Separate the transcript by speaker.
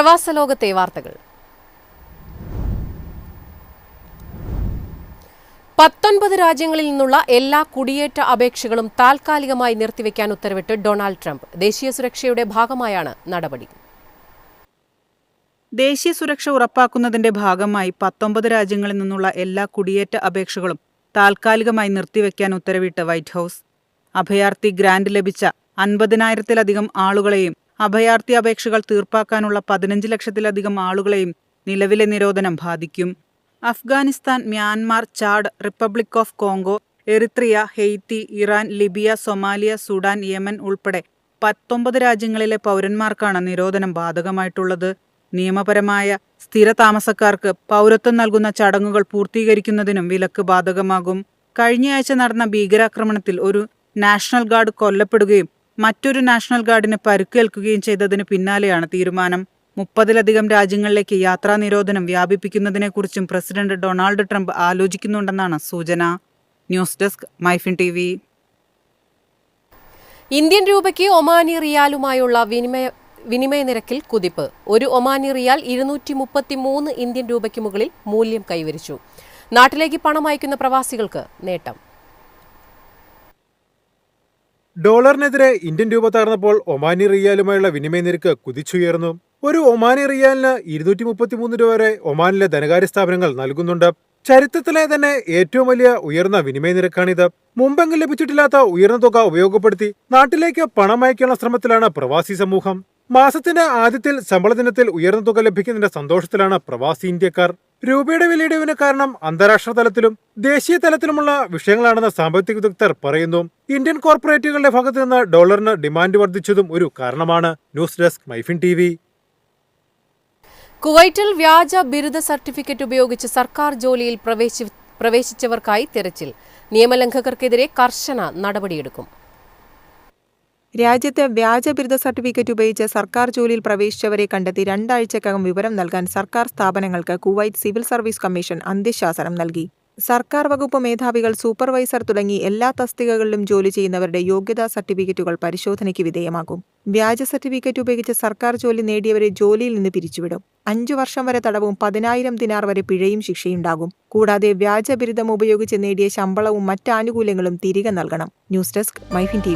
Speaker 1: പ്രവാസ ലോകത്തെ വാർത്തകൾ. പത്തൊൻപത് രാജ്യങ്ങളിൽ നിന്നുള്ള എല്ലാ കുടിയേറ്റ അപേക്ഷകളും താൽക്കാലികമായി നിർത്തിവെക്കാൻ ഉത്തരവിട്ട് ഡൊണാൾഡ് ട്രംപ്. ദേശീയ സുരക്ഷയുടെ ഭാഗമായാണ് നടപടി.
Speaker 2: ദേശീയ സുരക്ഷ ഉറപ്പാക്കുന്നതിന്റെ ഭാഗമായി പത്തൊമ്പത് രാജ്യങ്ങളിൽ നിന്നുള്ള എല്ലാ കുടിയേറ്റ അപേക്ഷകളും താൽക്കാലികമായി നിർത്തിവെക്കാൻ ഉത്തരവിട്ട് വൈറ്റ് ഹൌസ്. അഭയാർത്ഥി ഗ്രാന്റ് ലഭിച്ച അൻപതിനായിരത്തിലധികം ആളുകളെയും അഭയാർത്ഥി അപേക്ഷകൾ തീർപ്പാക്കാനുള്ള പതിനഞ്ച് ലക്ഷത്തിലധികം ആളുകളെയും നിലവിലെ നിരോധനം ബാധിക്കും. Afghanistan Myanmar Chad Republic of Congo Eritrea Haiti Iran Libya Somalia Sudan Yemen ഉൾപ്പെടെ പത്തൊമ്പത് രാജ്യങ്ങളിലെ പൗരന്മാർക്കാണ് നിരോധനം ബാധകമായിട്ടുള്ളത്. നിയമപരമായ സ്ഥിര താമസക്കാർക്ക് പൗരത്വം നൽകുന്ന ചടങ്ങുകൾ പൂർത്തീകരിക്കുന്നതിനും വിലക്ക് ബാധകമാകും. കഴിഞ്ഞയാഴ്ച നടന്ന ഭീകരാക്രമണത്തിൽ ഒരു നാഷണൽ ഗാർഡ് കൊല്ലപ്പെടുകയും മറ്റൊരു നാഷണൽ ഗാർഡിന് പരുക്കേൽക്കുകയും ചെയ്തതിന് പിന്നാലെയാണ് തീരുമാനം. മുപ്പതിലധികം രാജ്യങ്ങളിലേക്ക് യാത്രാ നിരോധനം വ്യാപിപ്പിക്കുന്നതിനെക്കുറിച്ചും പ്രസിഡന്റ് ഡൊണാൾഡ് ട്രംപ് ആലോചിക്കുന്നുണ്ടെന്നാണ് സൂചന. News desk MyFin T V.
Speaker 1: Indian രൂപയ്ക്ക് ഒമാനി റിയാലുമായുള്ള വിനിമയ വിനിമയ നിരക്കിൽ കുതിപ്പ്. ഒരു ഒമാനി റിയാൽ ഇരുന്നൂറ്റി മുപ്പത്തി മൂന്ന് ഇന്ത്യൻ രൂപയ്ക്ക് മുകളിൽ മൂല്യം കൈവരിച്ചു. നാട്ടിലേക്ക് പണം അയക്കുന്ന പ്രവാസികൾക്ക് നേട്ടം.
Speaker 3: ഡോളറിനെതിരെ ഇന്ത്യൻ രൂപ തകർന്നപ്പോൾ ഒമാനി റിയാലുമായുള്ള വിനിമയ നിരക്ക് കുതിച്ചുയർന്നു. ഒരു ഒമാനി റിയാലിന് ഇരുന്നൂറ്റി മുപ്പത്തിമൂന്ന് രൂപ വരെ ഒമാനിലെ ധനകാര്യ സ്ഥാപനങ്ങൾ നൽകുന്നുണ്ട്. ചരിത്രത്തിലെ തന്നെ ഏറ്റവും വലിയ ഉയർന്ന വിനിമയ നിരക്കാണിത്. മുമ്പെങ്കിലും ലഭിച്ചിട്ടില്ലാത്ത ഉയർന്ന തുക ഉപയോഗപ്പെടുത്തി നാട്ടിലേക്ക് പണം അയക്കാനുള്ള ശ്രമത്തിലാണ് പ്രവാസി സമൂഹം. മാസത്തിന്റെ ആദ്യത്തിൽ ശമ്പള ദിനത്തിൽ ഉയർന്ന തുക ലഭിക്കുന്നതിന്റെ സന്തോഷത്തിലാണ് പ്രവാസി ഇന്ത്യക്കാർ. രൂപയുടെ വിലയിടിവിന് കാരണം അന്താരാഷ്ട്ര തലത്തിലും ദേശീയ തലത്തിലുമുള്ള വിഷയങ്ങളാണെന്ന് സാമ്പത്തിക വിദഗ്ധർ പറയുന്നു. ഇന്ത്യൻ കോർപ്പറേറ്റുകളുടെ ഭാഗത്ത് നിന്ന് ഡോളറിന് ഡിമാൻഡ് വർദ്ധിച്ചതും ഒരു കാരണമാണ്. ന്യൂസ് ഡെസ്ക് മൈഫിൻ ടി
Speaker 1: കുവൈറ്റിൽ വ്യാജ ബിരുദ സർട്ടിഫിക്കറ്റ് ഉപയോഗിച്ച് സർക്കാർ ജോലിയിൽ പ്രവേശി പ്രവേശിച്ചവർക്കായി തിരച്ചിൽ. നിയമലംഘകർക്കെതിരെ കർശന നടപടിയെടുക്കും.
Speaker 4: രാജ്യത്ത് വ്യാജ ബിരുദ സർട്ടിഫിക്കറ്റ് ഉപയോഗിച്ച് സർക്കാർ ജോലിയിൽ പ്രവേശിച്ചവരെ കണ്ടെത്തി രണ്ടാഴ്ചക്കകം വിവരം നൽകാൻ സർക്കാർ സ്ഥാപനങ്ങൾക്ക് കുവൈറ്റ് സിവിൽ സർവീസ് കമ്മീഷൻ അന്ത്യശാസനം നൽകി. സർക്കാർ വകുപ്പ് മേധാവികൾ സൂപ്പർവൈസർ തുടങ്ങി എല്ലാ തസ്തികകളിലും ജോലി ചെയ്യുന്നവരുടെ യോഗ്യതാ സർട്ടിഫിക്കറ്റുകൾ പരിശോധനയ്ക്ക് വിധേയമാകും. വ്യാജ സർട്ടിഫിക്കറ്റ് ഉപയോഗിച്ച് സർക്കാർ ജോലി നേടിയവരെ ജോലിയിൽ നിന്ന് പിരിച്ചുവിടും. അഞ്ചു വർഷം വരെ തടവും പതിനായിരം ദിനാർ വരെ പിഴയും ശിക്ഷയുണ്ടാകും. കൂടാതെ വ്യാജ ബിരുദം ഉപയോഗിച്ച് നേടിയ ശമ്പളവും മറ്റാനുകൂല്യങ്ങളും തിരികെ നൽകണം. News desk MyFin T